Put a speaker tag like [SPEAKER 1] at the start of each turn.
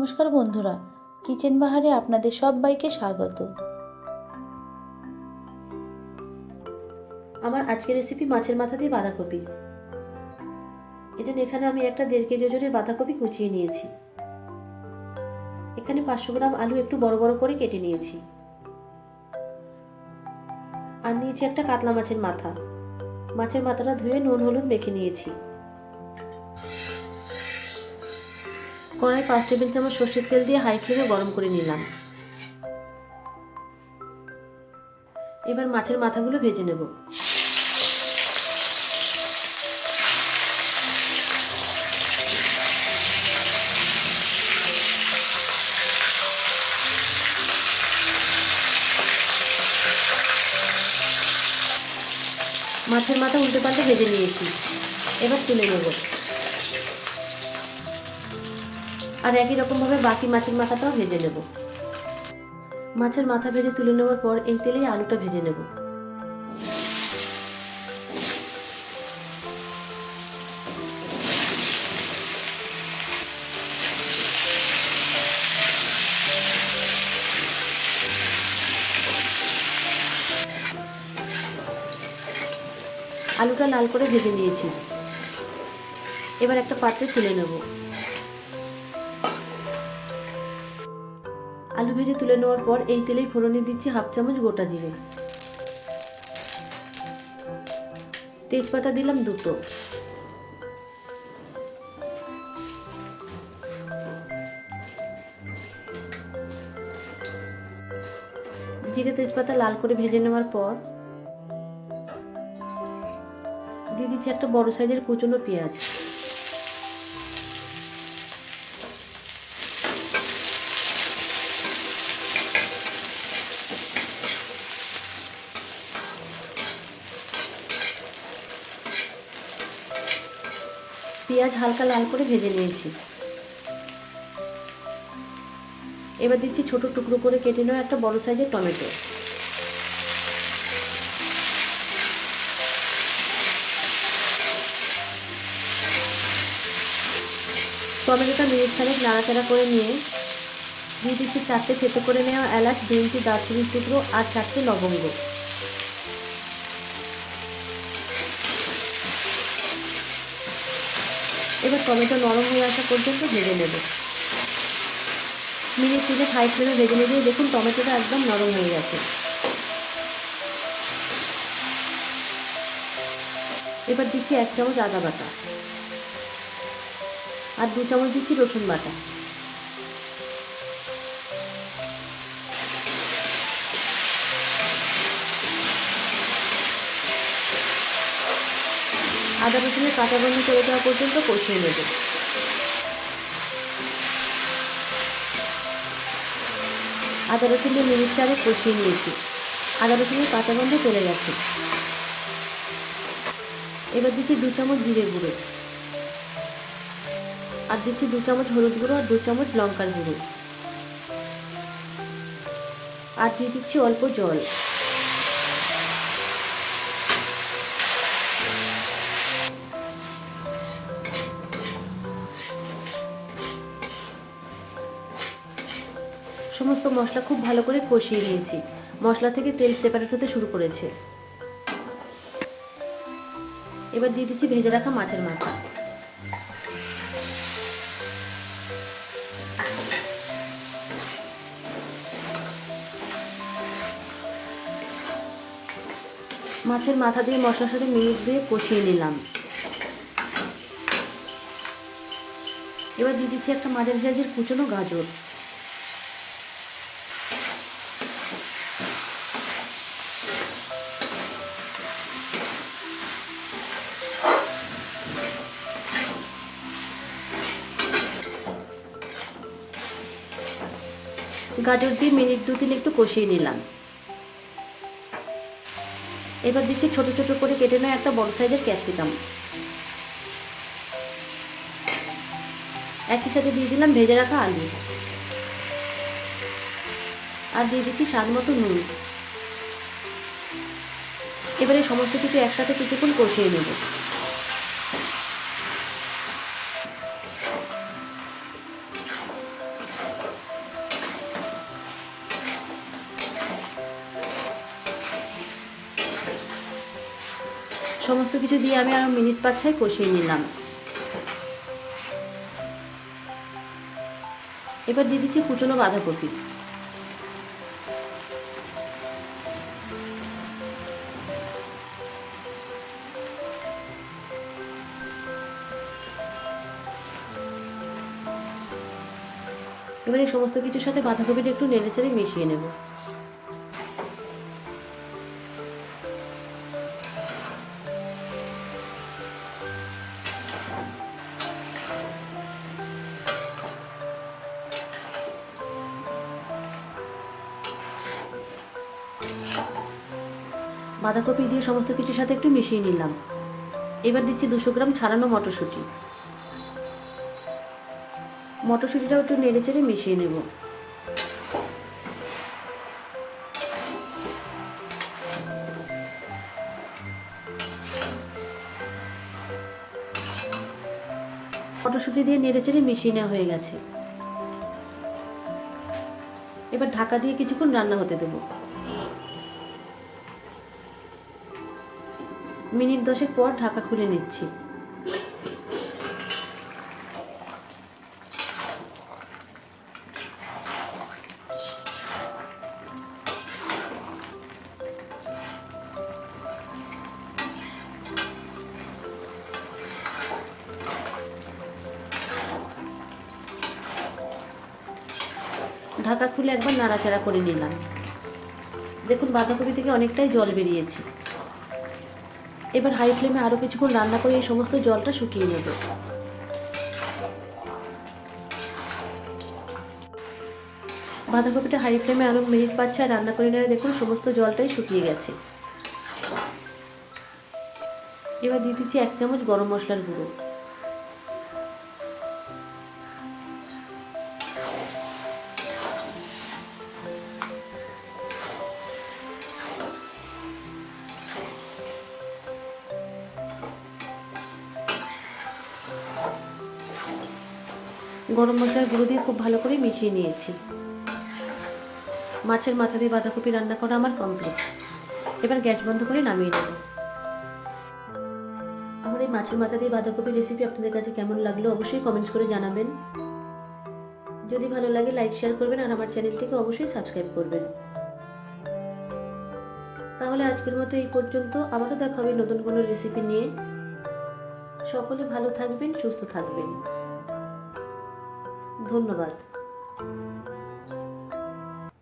[SPEAKER 1] নমস্কার বন্ধুরা, কিচেন বাহারে আপনাদের সবাইকে স্বাগত।
[SPEAKER 2] আমার আজকের রেসিপি মাছের মাথা দিয়ে বাঁধাকপি। এজন্য এখানে আমি একটা দেড় কেজি ওজনের বাঁধাকপি কুচিয়ে নিয়েছি। এখানে পাঁচশো গ্রাম আলু একটু বড় বড় করে কেটে নিয়েছি। আর নিয়েছি একটা কাতলা মাছের মাথা। মাছের মাথাটা ধুয়ে নুন, হলুদ মেখে নিয়েছি। কড়াই পাঁচ টেবিল চামচ সর্ষের তেল দিয়ে হাই ফ্লেমে গরম করে নিলাম। এবার মাছের মাথাগুলো ভেজে নেব। মাছের মাথা উল্টে পাল্টে ভেজে নিয়েছি। এবার তুলে নেব। আর একই রকমভাবে বাকি মাছের মাথাটাও ভেজে নেব। মাছের মাথা ভেজে তুলে নেওয়ার পর এই তেলেই আলুটা ভেজে নেব। আলুটা লাল করে ভেজে নিয়েছি। এবার একটা পাত্রে তুলে নেব। আলু ভেজে তুলে নেওয়ার পর এই তেলেই ফোড়নে দিচ্ছি হাফ চামচ গোটা জিরে। তেজপাতা দিলাম দুটো। জিরে তেজপাতা লাল করে ভেজে নেওয়ার পর দিয়ে দিচ্ছি একটা বড় সাইজের কুচনো পেঁয়াজ। পেঁয়াজ হালকা লাল করে ভেজে নিয়েছি। এবার দিচ্ছি ছোট টুকরো করে কেটে নেওয়া একটা বড় সাইজের টমেটো। টমেটোটা মিনিট খানেক নাড়াচাড়া করে নিয়ে দিয়ে দিচ্ছি চারটে থেতো করে নেওয়া এলাচ দু ইঞ্চি দারচিনির টুকরো আর চারটে লবঙ্গ। এবার টমেটো নরম হয়ে আসা পর্যন্ত ভেজে নেব। মিনিট তিনে হাই ফ্লেমে ভেজে নেবে। দেখুন টমেটোটা একদম নরম হয়ে গেছে। এবার দিচ্ছি এক চামচ আদা বাটা আর দু চামচ দিচ্ছি রসুন বাটা। কাঁচা গন্ধ চলে যাওয়া পর্যন্ত কষিয়ে নেব। আদা রসুন দিয়ে মিনিট চারে কষিয়ে নিয়েছি। আদা রসুনের কাঁচা গন্ধ চলে গেছে। এবার দিচ্ছি দু চামচ জিরে গুঁড়ো। আর দিচ্ছি দু চামচ হলুদ গুঁড়ো আর দু চামচ লঙ্কার গুঁড়ো। আর দিয়ে দিচ্ছি অল্প জল। সমস্ত মশলা খুব ভালো করে কষিয়ে নিয়েছি। মশলা থেকে তেল সেপারেট হতে শুরু করেছে। এবার দিয়ে দিচ্ছি ভেজে রাখা মাছের মাথা। মাছের মাথা দিয়ে মশলার সাথে মিনিট দিয়ে কষিয়ে নিলাম। এবার দিয়ে দিচ্ছি একটা মাঝের সাইজের কুচনো গাজর। গাজর দিয়ে মিনিট দু তিন একটু কষিয়ে নিলাম। এবার দিচ্ছি ছোট ছোট করে কেটে নেয় একটা বড় সাইজের ক্যাপসিকাম। একই সাথে দিয়ে দিলাম ভেজে রাখা আলু। আর দিয়ে দিচ্ছি স্বাদ মতো নুন। এবারে সমস্ত কিছু একসাথে কিছুক্ষণ কষিয়ে নেব। সমস্ত কিছু দিয়ে আমি আর মিনিট পাঁচ ছয় কষিয়ে নিলাম। এবার দিয়ে দিচ্ছি কুচনো বাঁধাকপি। এবার এই সমস্ত কিছুর সাথে বাঁধাকপিটা একটু নেড়ে চেড়ে মিশিয়ে নেব। বাঁধাকপি দিয়ে সমস্ত কিছুর সাথে একটু মিশিয়ে নিলাম। এবার দিচ্ছি দুশো গ্রাম ছাড়ানো মটরশুঁটি। মটরশুঁটিটাও একটু নেড়ে চেড়ে মিশিয়ে নেব। মটরশুঁটি দিয়ে নেড়ে চেড়ে মিশিয়ে নেওয়া হয়ে গেছে। এবার ঢাকা দিয়ে কিছুক্ষণ রান্না হতে দেব। মিনিট দশেক পর ঢাকা খুলে নিচ্ছি। ঢাকা খুলে একবার নাড়াচাড়া করে নিলাম। দেখুন বাঁধাকপি থেকে অনেকটাই জল বেরিয়েছে। এবার হাই ফ্লেমে আরও কিছুক্ষণ রান্না করে এই সমস্ত জলটা শুকিয়ে নেব। বাঁধাকপিটা হাই ফ্লেমে আরও মিনিট পাচ্ছে আর রান্না করে নেওয়া দেখুন সমস্ত জলটাই শুকিয়ে গেছে। এবার দিয়ে দিচ্ছি এক চামচ গরম মশলার গুঁড়ো। গরম মশলার গুঁড়ো দিয়ে খুব ভালো করে মিশিয়ে নিয়েছি। মাছের মাথা দিয়ে বাঁধাকপি রান্না করা আমার কমপ্লিট এবার গ্যাস বন্ধ করে নামিয়ে নেব। আমার এই মাছের মাথা দিয়ে বাঁধাকপির রেসিপি আপনাদের কাছে কেমন লাগল অবশ্যই কমেন্টস করে জানাবেন। যদি ভালো লাগে লাইক শেয়ার করবেন আর আমার চ্যানেলটিকে অবশ্যই সাবস্ক্রাইব করবেন। তাহলে আজকের মতো এই পর্যন্ত আবারও দেখা হবে নতুন কোনো রেসিপি নিয়ে। সকলে ভালো থাকবেন, সুস্থ থাকবেন। ধন্যবাদ।